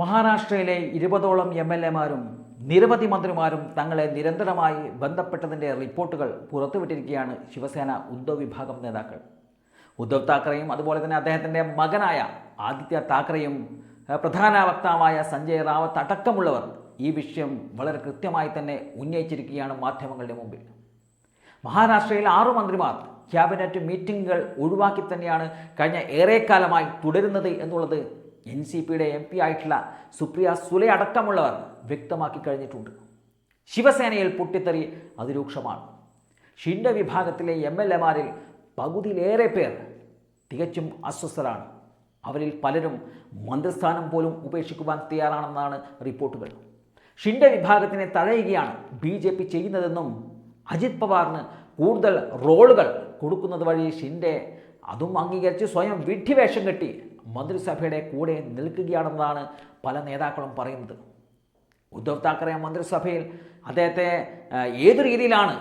മഹാരാഷ്ട്രയിലെ ഇരുപതോളം M L എമാരും നിരവധി മന്ത്രിമാരും തങ്ങളെ നിരന്തരമായി ബന്ധപ്പെട്ടതിന്റെ റിപ്പോർട്ടുകൾ പുറത്തുവിട്ടിരിക്കുകയാണ് ശിവസേന ഉദ്ധവ് വിഭാഗം നേതാക്കൾ. ഉദ്ധവ് താക്കറെയും അതുപോലെ തന്നെ അദ്ദേഹത്തിന്റെ മകനായ ആദിത്യ താക്കറെയും പ്രധാന വക്താവായ സഞ്ജയ് റാവത്ത് അടക്കമുള്ളവർ ഈ വിഷയം വളരെ കൃത്യമായി തന്നെ ഉന്നയിച്ചിരിക്കുകയാണ് മാധ്യമങ്ങളുടെ മുമ്പിൽ. മഹാരാഷ്ട്രയിൽ ആറു മന്ത്രിമാർ ക്യാബിനറ്റ് മീറ്റിംഗുകൾ ഒഴിവാക്കി തന്നെയാണ് കഴിഞ്ഞ ഏറെക്കാലമായി തുടരുന്നത് എന്നുള്ളത് എൻ സി പിയുടെ എം പി ആയിട്ടുള്ള സുപ്രിയ സുലെ അടക്കമുള്ളവർ വ്യക്തമാക്കി കഴിഞ്ഞിട്ടുണ്ട്. ശിവസേനയിൽ പൊട്ടിത്തെറി അതിരൂക്ഷമാണ്. ഷിൻഡ വിഭാഗത്തിലെ എം എൽ എമാരിൽ പകുതിയിലേറെ പേർ തികച്ചും അസ്വസ്ഥരാണ്. അവരിൽ പലരും മന്ത്രിസ്ഥാനം പോലും ഉപേക്ഷിക്കുവാൻ തയ്യാറാണെന്നാണ് റിപ്പോർട്ടുകൾ. ഷിൻഡെ വിഭാഗത്തിനെ തഴയുകയാണ് ബി ജെ പി ചെയ്യുന്നതെന്നും അജിത് പവാറിന് കൂടുതൽ റോളുകൾ കൊടുക്കുന്നത് വഴി ഷിൻഡെ അതും അംഗീകരിച്ച് സ്വയം വിഡ്ഢിവേഷം കെട്ടി മന്ത്രിസഭയുടെ കൂടെ നിൽക്കുകയാണെന്നാണ് പല നേതാക്കളും പറയുന്നത്. ഉദ്ധവ് താക്കറെ മന്ത്രിസഭയിൽ അദ്ദേഹത്തെ ഏത് രീതിയിലാണ്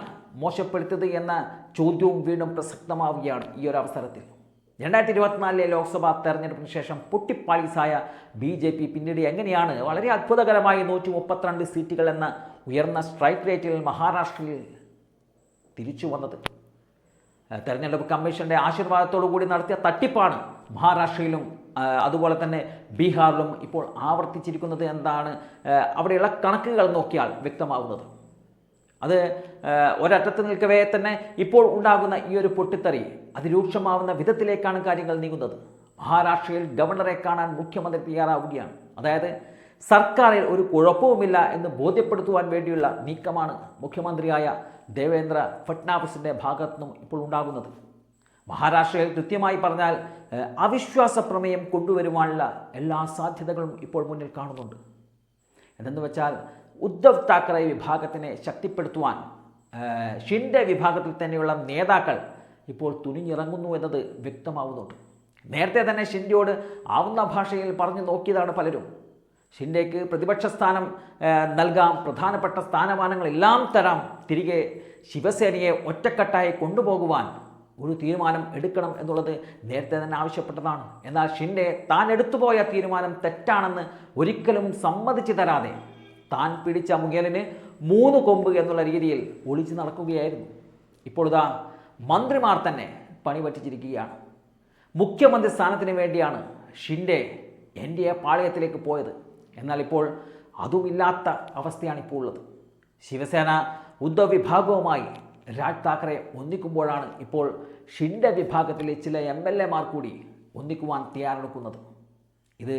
മോശപ്പെടുത്തിയത് എന്ന ചോദ്യവും വീണ്ടും പ്രസക്തമാവുകയാണ് ഈ ഒരു അവസരത്തിൽ. രണ്ടായിരത്തി ഇരുപത്തിനാലിലെ ലോക്സഭാ തെരഞ്ഞെടുപ്പിന് ശേഷം പൊട്ടിപ്പാളീസായ ബി ജെ പി പിന്നീട് എങ്ങനെയാണ് വളരെ അത്ഭുതകരമായി നൂറ്റി മുപ്പത്തിരണ്ട് സീറ്റുകൾ എന്ന ഉയർന്ന സ്ട്രൈക്ക് റേറ്റിൽ മഹാരാഷ്ട്രയിൽ തിരിച്ചു വന്നത്? തെരഞ്ഞെടുപ്പ് കമ്മീഷന്റെ ആശീർവാദത്തോടു കൂടി നടത്തിയ തട്ടിപ്പാണ് മഹാരാഷ്ട്രയിലും അതുപോലെ തന്നെ ബീഹാറിലും ഇപ്പോൾ ആവർത്തിച്ചിരിക്കുന്നത് എന്താണ് അവിടെയുള്ള കണക്കുകൾ നോക്കിയാൽ വ്യക്തമാവുന്നത്. അത് ഒരറ്റത്ത് നിൽക്കവേ തന്നെ ഇപ്പോൾ ഉണ്ടാകുന്ന ഈ ഒരു പൊട്ടിത്തെറി അതിരൂക്ഷമാവുന്ന വിധത്തിലേക്കാണ് കാര്യങ്ങൾ നീങ്ങുന്നത്. മഹാരാഷ്ട്രയിൽ ഗവർണറെ കാണാൻ മുഖ്യമന്ത്രി തയ്യാറാവുകയാണ്. അതായത് സർക്കാരിൽ ഒരു കുഴപ്പവുമില്ല എന്ന് ബോധ്യപ്പെടുത്തുവാൻ വേണ്ടിയുള്ള നീക്കമാണ് മുഖ്യമന്ത്രിയായ ദേവേന്ദ്ര ഫട്നാവിസിന്റെ ഭാഗത്തു ഇപ്പോൾ ഉണ്ടാകുന്നത്. മഹാരാഷ്ട്രയിൽ കൃത്യമായി പറഞ്ഞാൽ അവിശ്വാസ പ്രമേയം കൊണ്ടുവരുവാനുള്ള എല്ലാ സാധ്യതകളും ഇപ്പോൾ മുന്നിൽ കാണുന്നുണ്ട്. എന്തെന്ന് വെച്ചാൽ ഉദ്ധവ് താക്കറെ വിഭാഗത്തിനെ ശക്തിപ്പെടുത്തുവാൻ ഷിൻഡെ വിഭാഗത്തിൽ തന്നെയുള്ള നേതാക്കൾ ഇപ്പോൾ തുനിഞ്ഞിറങ്ങുന്നു എന്നത് വ്യക്തമാവുന്നുണ്ട്. നേരത്തെ തന്നെ ഷിൻഡിയോട് ആവുന്ന ഭാഷയിൽ പറഞ്ഞു നോക്കിയതാണ് പലരും. ഷിൻഡെക്ക് പ്രതിപക്ഷ സ്ഥാനം നൽകാം. പ്രധാനപ്പെട്ട സ്ഥാനമാനങ്ങളെല്ലാം തരാം. തിരികെ ശിവസേനയെ ഒറ്റക്കെട്ടായി കൊണ്ടുപോകുവാൻ ഒരു തീരുമാനം എടുക്കണം എന്നുള്ളത് നേരത്തെ തന്നെ ആവശ്യപ്പെട്ടതാണ്. എന്നാൽ ഷിൻഡെ താൻ എടുത്തുപോയ തീരുമാനം തെറ്റാണെന്ന് ഒരിക്കലും സമ്മതിച്ചു തരാതെ താൻ പിടിച്ച മുഖേലിന് മൂന്ന് കൊമ്പ് എന്നുള്ള രീതിയിൽ ഒളിച്ചു നടക്കുകയായിരുന്നു. ഇപ്പോൾ ഇതാ മന്ത്രിമാർ തന്നെ പണി പറ്റിച്ചിരിക്കുകയാണ്. മുഖ്യമന്ത്രി സ്ഥാനത്തിന് വേണ്ടിയാണ് ഷിൻഡെ എൻ ഡി എ പാളയത്തിലേക്ക് പോയത്. എന്നാൽ ഇപ്പോൾ അതുമില്ലാത്ത അവസ്ഥയാണ് ഇപ്പോൾ ഉള്ളത് ശിവസേന ഉദ്ധവ് വിഭാഗവുമായി രാജ് താക്കറെ ഒന്നിക്കുമ്പോഴാണ് ഇപ്പോൾ ഷിൻഡെ വിഭാഗത്തിലെ ചില എം എൽ എമാർ കൂടി ഒന്നിക്കുവാൻ തയ്യാറെടുക്കുന്നത്. ഇത്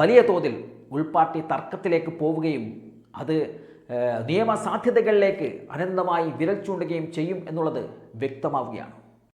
വലിയ തോതിൽ ഉൾപാർട്ടി തർക്കത്തിലേക്ക് പോവുകയും അത് നിയമസാധ്യതകളിലേക്ക് അനന്തമായി വിരൽ ചൂണ്ടുകയും ചെയ്യും എന്നുള്ളത് വ്യക്തമാവുകയാണ്.